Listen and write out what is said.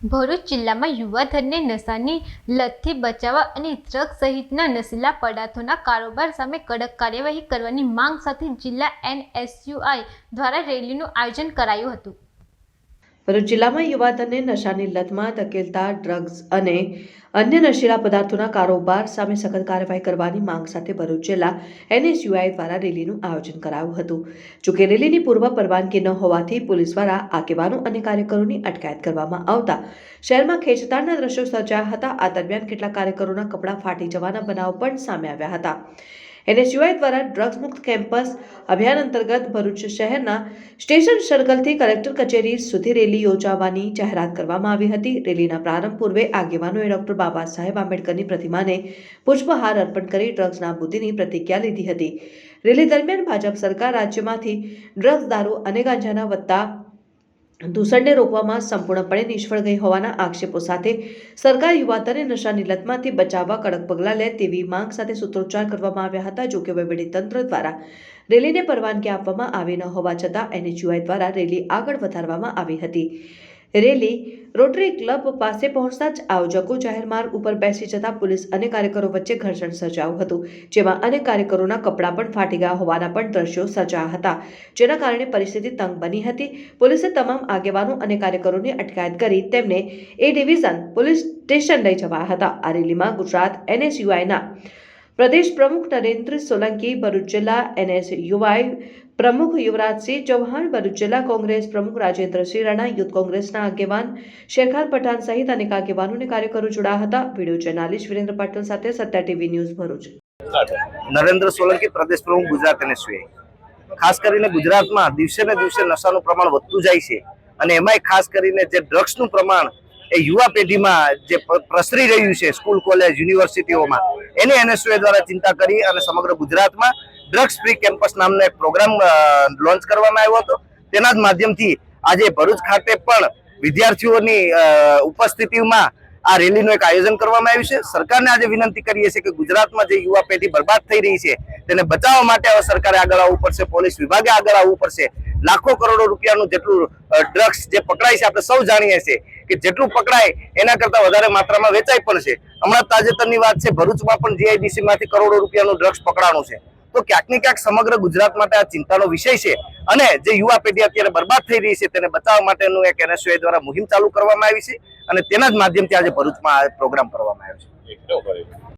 ભરૂચ જિલ્લામાં યુવાધનને નશાની લતથી બચાવવા અને ડ્રગ સહિતના નશીલા પદાર્થોના કારોબાર સામે કડક કાર્યવાહી કરવાની માંગ સાથે જિલ્લા એનએસયુઆઈ દ્વારા રેલીનું આયોજન કરાયું હતું. ભરૂચ જિલ્લામાં યુવાધનને નશાની લતમાં ધકેલતા ડ્રગ્સ અને અન્ય નશીલા પદાર્થોના કારોબાર સામે સખત કાર્યવાહી કરવાની માંગ સાથે ભરૂચ જિલ્લા એનએસયુઆઈ દ્વારા રેલીનું આયોજન કરાયું હતું. જોકે રેલીની પૂર્વ પરવાનગી ન હોવાથી પોલીસ દ્વારા આગેવાનો અને કાર્યકરોની અટકાયત કરવામાં આવતા શહેરમાં ખેંચતાણના દ્રશ્યો સર્જાયા હતા. આ દરમિયાન કેટલાક કાર્યકરોના કપડાં ફાટી જવાના બનાવ પણ સામે આવ્યા હતા. એનએસયુઆઈ દ્વારા ડ્રગ્સ મુક્ત કેમ્પસ અભિયાન અંતર્ગત ભરૂચ શહેરના સ્ટેશન સર્કલથી કલેક્ટર કચેરી સુધી રેલી યોજાવાની જાહેરાત કરવામાં આવી હતી. રેલીના પ્રારંભ પૂર્વે આગેવાનોએ ડોક્ટર બાબા સાહેબ આંબેડકરની પ્રતિમાને પુષ્પહાર અર્પણ કરી ડ્રગ્સના બુદ્ધિની પ્રતિજ્ઞા લીધી હતી. રેલી દરમિયાન ભાજપ સરકાર રાજ્યમાંથી ડ્રગ્સ દારૂ અને ગાંજાના વધતા દૂષણને રોકવામાં સંપૂર્ણપણે નિષ્ફળ ગઈ હોવાના આક્ષેપો સાથે સરકાર યુવાધનને નશાની લતમાંથી બચાવવા કડક પગલાં લે તેવી માંગ સાથે સૂત્રોચ્ચાર કરવામાં આવ્યા હતા. જોકે તંત્ર દ્વારા રેલીને પરવાનગી આપવામાં આવી ન હોવા છતાં એનએચયુઆઈ દ્વારા રેલી આગળ વધારવામાં આવી હતી. રેલી રોટરી ક્લબ પાસે પહોંચતા જ આયોજકો જાહેર માર્ગ ઉપર બેસી જતા પોલીસ અને કાર્યકરો વચ્ચે ઘર્ષણ સર્જાયું હતું, જેમાં અનેક કાર્યકરોના કપડાં પણ ફાટી ગયા હોવાના પણ દ્રશ્યો સર્જાયા હતા. જેના કારણે પરિસ્થિતિ તંગ બની હતી. પોલીસે તમામ આગેવાનો અને કાર્યકરોની અટકાયત કરી તેમને એ ડિવિઝન પોલીસ સ્ટેશન લઈ જવા હતા. આ રેલીમાં ગુજરાત એનએસયુઆઈના પ્રદેશ પ્રમુખ નરેન્દ્ર સોલંકી, ભરૂચ જિલ્લા એનએસયુઆઈ પ્રમુખ યુવરાજસિંહ ચૌહાણ, ભરૂચ જિલ્લા કોંગ્રેસ પ્રમુખ રાજેન્દ્રસિંહ રાણા, યુથ કોંગ્રેસના આગેવાન શેરખાન પઠાણ સહિત અનેક આગેવાનો અને કાર્યકરો જોડાયા હતા. વીડિયો જર્નાલિસ્ટ વિરેન્દ્ર પાટીલ સાથે સત્યા ટીવી ન્યૂઝ ભરૂચ. નરેન્દ્ર સોલંકી પ્રદેશ પ્રમુખ ગુજરાત એનએસયુઆઈ ખાસ કરીને ગુજરાતમાં દિવસે ને દિવસે નશાનું પ્રમાણ વધતું જાય છે અને એમાંય ખાસ કરીને જે ડ્રગ્સનું પ્રમાણ એ યુવા પેઢીમાં જે પ્રસરી રહ્યું છે સ્કૂલ, કોલેજ, યુનિવર્સિટીઓમાં, એની એનએસયુએ દ્વારા ચિંતા કરી અને સમગ્ર ગુજરાતમાં ડ્રગ્સ ફ્રી કેમ્પસ નામનો એક પ્રોગ્રામ લોન્ચ કરવામાં આવ્યો હતો. તેના જ માધ્યમથી આજે ભરૂચ ખાતે પણ વિદ્યાર્થીઓની ઉપસ્થિતિમાં આ રેલીનું એક આયોજન કરવામાં આવ્યું છે. સરકારને આજે વિનંતી કરીએ છીએ કે ગુજરાતમાં જે યુવા પેઢી બરબાદ થઈ રહી છે, તેને બચાવવા માટે હવે સરકારે આગળ આવવું પડશે, પોલીસ વિભાગે આગળ આવવું પડશે. લાખો કરોડો રૂપિયાનું જેટલું ડ્રગ્સ જે પકડાય છે, આપણે સૌ જાણીએ છીએ કે જેટલું પકડાય, એના કરતા વધારે માત્રામાં વેચાય પણ છે. હમણાં તાજેતરની વાત છે, ભરૂચમાં પણ જીઆઈડીસી માંથી કરોડો રૂપિયાનું ડ્રગ્સ પકડાણું છે. તો ક્યાંક ને ક્યાંક સમગ્ર ગુજરાત માટે આ ચિંતાનો વિષય છે. અને જે યુવા પેઢી અત્યારે બરબાદ થઈ રહી છે, તેને બચાવવા માટેનું એક એનએસયુઆઈ દ્વારા મુહિમ ચાલુ કરવામાં આવી છે. અને તેના જ માધ્યમથી આજે ભરૂચમાં આ પ્રોગ્રામ કરવામાં આવ્યો છે.